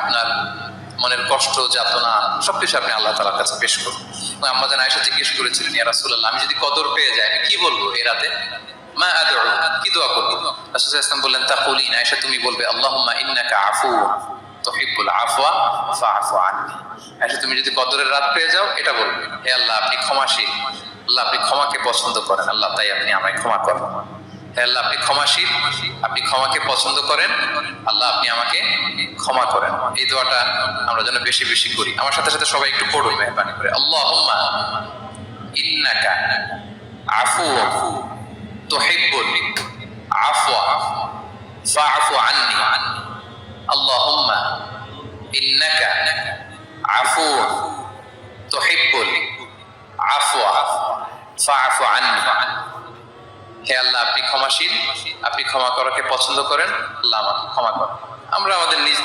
আপনার মনের কষ্ট, যাতনা, সবকিছু আপনি আল্লাহ তালার কাছে পেশ করুন। আম্মা যেন আয়সা জিজ্ঞেস করেছিলেন, ইয়া রাসূলুল্লাহ, আমি যদি কদর পেয়ে যাই, আমি কি বলব এ রাতে? মা আদউ, কি দোয়া করব? রাসূল ইসলাম বললেন তা কলিন আয়সা তুমি বলবে, আল্লাহুম্মা ইন্নাকা আফুউন তুহিব্বুল আফওয়া, ফাআফু আননি। আয়সা তুমি যদি কদরের রাত পেয়ে যাও, এটা বলবে, হে আল্লাহ, আপনি ক্ষমাশীল। আল্লাহ, আপনি ক্ষমাকে পছন্দ করেন। আল্লাহ, তাই আপনি আমায় ক্ষমা করেন। আল্লাহ আপনি ক্ষমাশীল, আপনি ক্ষমাকে পছন্দ করেন, আল্লাহ আপনি আমাকে ক্ষমা করেন। এই দোয়াটা আমরা যেন বেশি বেশি করি। আমার সাথে সাথে সবাই একটু পড়ুন মেহরবানি করে। আল্লাহুম্মা ইন্নাকা আফু তুহিব্বুল আফওয়া ফাআফু আন্নি। আল্লাহুম্মা ইন্নাকা আফু তুহিব্বুল আফওয়া ফাআফু আন্নি। হে আল্লাহ, আপনি ক্ষমাশীল। আপনি ক্ষমা করাকে পছন্দ করেন? আল্লাহ আমাকে ক্ষমা করেন আমরা আমাদের নিজ